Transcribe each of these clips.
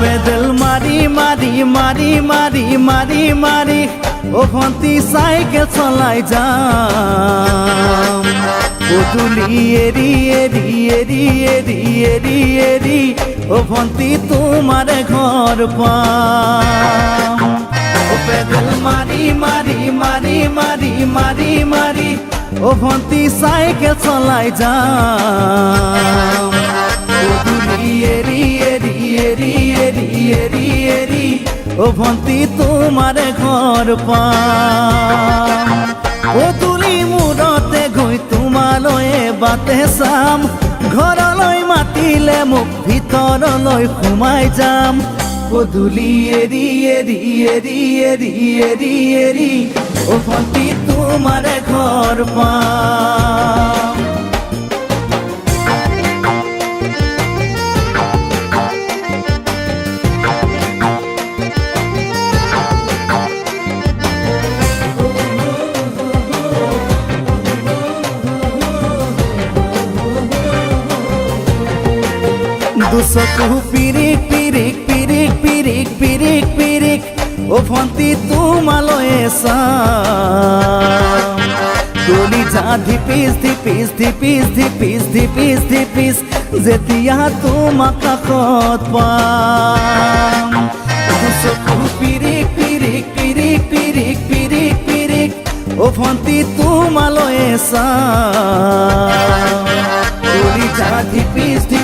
পেদল মারি মারি মারি মারি মারি মারি ও ভন্তি সাইকেল চলাই যাম পুতুলি এরি এরি এরি এরি এরি এরি ও ভন্তি তোমার ঘর পাম ও পেদল মারি মারি মারি মারি মারি মারি ও ভন্তি সাইকেল চলাই যাম ও ভন্তি তোমার ঘর পাম ও তুলি মূৰতে গৈ তোমালৈয়ে বাটে চাম ঘৰলৈ মাতিলে মোক ভিতৰলৈ সোমাই যাম পদূলি এৰি এৰি এৰি এৰি এৰি এৰি ও ভন্তি তোমাৰ ঘৰ পাম দুচকু পিৰিক পিৰিক পিৰিক পিৰিক পিৰিক পিৰিক ও ভন্তি তোমালৈয়ে চাম তুলি যা ধিপিস ধিপিস ধিপিস ধিপিস ধিপিস ধিপিস যেতিয়া তোমাক কাষত পাম। দুচকু পিৰিক পিৰিক পিৰিক পিৰিক পিৰিক পিৰিক ও ভন্তি তোমালৈয়ে চাম তুলি যা ধিপিস ধিপিস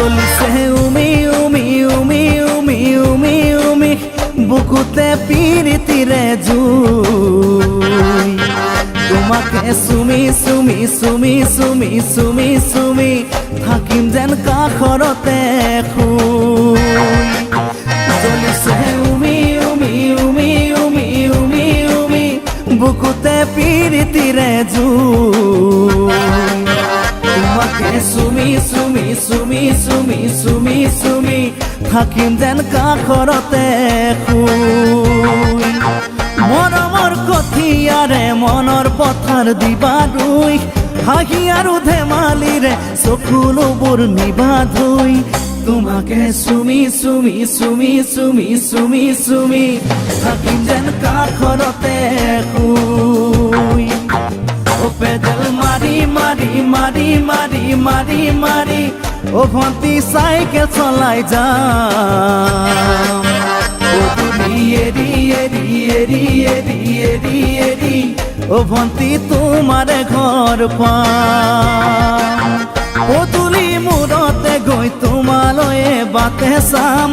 জ্বলিছে উমি উমি উমি উমি উমি উমি বুকুতে পিৰিতিৰে জুই তোমাকে চুমি চুমি চুমি চুমি চুমি চুমি থাকিম যেন কাষৰতে শুই জ্বলিছে উমি উমি উমি উমি উমি উমি বুকুতে পিৰিতিৰে জুই চুমি চুমি চুমি চুমি থাকিম যেন কাষৰতে মৰমৰ কঠিয়াৰে মনৰ পথাৰ দিবা ৰুই হাঁহি আৰু ধেমালিৰে চকুলোবোৰ নিবা ধুই তোমাকে চুমি চুমি চুমি চুমি চুমি চুমি থাকিম যেন কাষৰতে শুই পেডেল মারি মারি মারি মারি মারি মারি ও ভন্তি সাইকেল চলাই যাম ও ভন্তি তোমার ঘর পাম ও তুলি মূৰতে গৈ তোমালৈয়ে বাটে চাম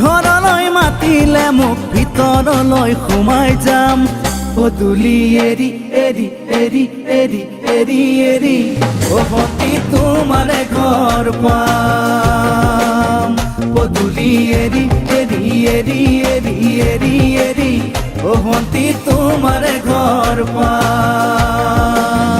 ঘৰলৈ মাতিলে মোক ভিতৰলৈ সোমাই যাম পদুলি এৰি এৰি এৰি এৰি এৰি এৰি ভন্তি তোমাৰ ঘৰ পাম পদুলি এরি এরি এরি এরি এরি এৰি ও তোমাৰ ঘৰ পাম